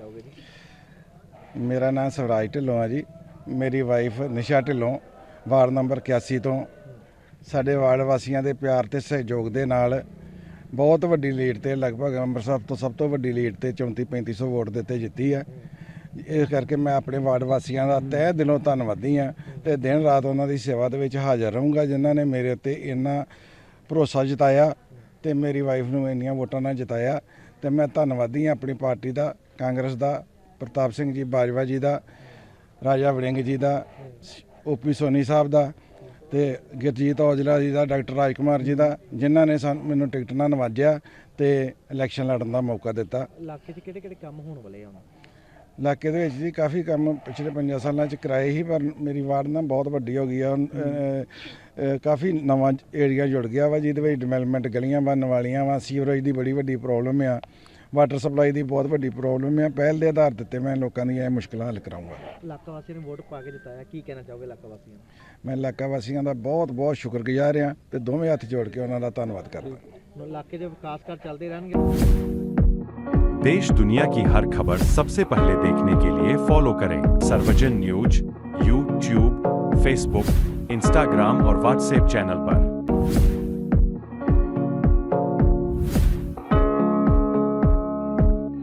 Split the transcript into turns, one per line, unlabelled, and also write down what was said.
ਚਾਹੋਗੇ ਜੀ?
ਮੇਰਾ ਨਾਮ ਸਵਰਾਜ ਢਿੱਲੋਂ ਆ ਜੀ। ਮੇਰੀ wife Nisha Dhillon, ward number 81 ਤੋਂ। ਸਾਡੇ ਵਾਰਡ ਵਾਸੀਆਂ ਦੇ ਪਿਆਰ ਤੇ ਸਹਿਯੋਗ ਦੇ ਨਾਲ ਬਹੁਤ ਵੱਡੀ ਲੀਡ ਤੇ, ਲਗਭਗ ਅੰਮ੍ਰਿਤਸਰ ਤੋਂ ਸਭ ਤੋਂ ਵੱਡੀ ਲੀਡ ਤੇ 34 3500 ਵੋਟ ਦਿੱਤੇ ਜਿੱਤੀ ਹੈ ਇਸ ਕਰਕੇ ਮੈਂ ਆਪਣੇ ਵਾਰਡ ਵਾਸੀਆਂ ਦਾ ਤਹਿ ਦਿਲੋਂ ਧੰਨਵਾਦੀ ਹਾਂ ਤੇ ਦਿਨ ਰਾਤ ਉਹਨਾਂ ਦੀ ਸੇਵਾ ਦੇ ਵਿੱਚ ਹਾਜ਼ਰ ਰਹੂੰਗਾ, ਜਿਨ੍ਹਾਂ ਨੇ ਮੇਰੇ ਉੱਤੇ ਇੰਨਾ ਭਰੋਸਾ ਜਤਾਇਆ ਤੇ ਮੇਰੀ ਵਾਈਫ ਨੂੰ ਇੰਨੀਆਂ ਵੋਟਾਂ ਨਾਲ ਜਿਤਾਇਆ ਤੇ ਮੈਂ ਧੰਨਵਾਦੀ ਹਾਂ ਆਪਣੀ ਪਾਰਟੀ ਦਾ। ਕਾਂਗਰਸ ਦਾ ਪ੍ਰਤਾਪ ਸਿੰਘ ਜੀ ਬਾਜਵਾ ਜੀ ਦਾ ਰਾਜਾ ਵੜਿੰਗ ਜੀ ਦਾ ਓਪੀ ਸੋਨੀ ਸਾਹਿਬ ਦਾ ਤੇ ਗੁਰਜੀਤ ਔਜਲਾ ਜੀ ਦਾ ਡਾਕਟਰ ਰਾਜ ਕੁਮਾਰ ਜੀ ਦਾ ਜਿਨ੍ਹਾਂ ਨੇ ਸਾਨੂੰ ਮੈਨੂੰ ਟਿਕਟ ਨਾਲ ਨਵਾਜਿਆ ਤੇ ਇਲੈਕਸ਼ਨ ਲੜਨ ਦਾ ਮੌਕਾ ਦਿੱਤਾ।
ਇਲਾਕੇ 'ਚ ਕਿਹੜੇ ਕਿਹੜੇ ਕੰਮ ਹੋਣ ਵਾਲੇ ਆ
ਇਲਾਕੇ ਦੇ ਵਿੱਚ ਜੀ ਕਾਫੀ ਕੰਮ ਪਿਛਲੇ 5 ਸਾਲਾਂ ਚ ਕਰਾਏ ਸੀ ਪਰ ਮੇਰੀ ਵਾਰਡ ਨਾ ਬਹੁਤ ਵੱਡੀ ਹੋ ਗਈ ਆ। ਕਾਫੀ ਨਵਾਂ ਏਰੀਆ ਜੁੜ ਗਿਆ ਵਾ ਜਿਹਦੇ ਵਿੱਚ ਡਿਵੈਲਪਮੈਂਟ ਗਲੀਆਂ ਬਣਨ ਵਾਲੀਆਂ ਵਾ ਸੀਵਰੇਜ ਦੀ ਬੜੀ ਵੱਡੀ ਪ੍ਰੋਬਲਮ ਆ। ਵਾਟਰ ਸਪਲਾਈ ਦੀ ਬਹੁਤ ਵੱਡੀ ਪ੍ਰੋਬਲਮ ਆ ਪਹਿਲ ਦੇ ਆਧਾਰ ਤੇ ਮੈਂ ਲੋਕਾਂ ਦੀਆਂ ਇਹ ਮੁਸ਼ਕਲਾਂ ਹੱਲ ਕਰਾਉਂਗਾ
ਇਲਾਕਾ ਵਾਸੀਆਂ ਨੇ ਵੋਟ ਪਾ ਕੇ ਜਿਤਾਇਆ ਕੀ ਕਹਿਣਾ ਚਾਹੋਗੇ ਇਲਾਕਾ ਵਾਸੀਆਂ ਨੂੰ
ਮੈਂ ਇਲਾਕਾ ਵਾਸੀਆਂ ਦਾ ਬਹੁਤ ਬਹੁਤ ਸ਼ੁਕਰਗੁਜ਼ਾਰ ਆ ਤੇ ਦੋਵੇਂ ਹੱਥ ਜੋੜ ਕੇ ਉਹਨਾਂ ਦਾ ਧੰਨਵਾਦ ਕਰਦਾ
ਹੁਣ ਇਲਾਕੇ ਦੇ ਵਿਕਾਸ ਕਰ ਚੱਲਦੇ ਰਹਿਣਗੇ
देश दुनिया की हर खबर सबसे पहले देखने के लिए फॉलो करें Sarvajan news YouTube Facebook Instagram और व्हाट्सएप चैनल पर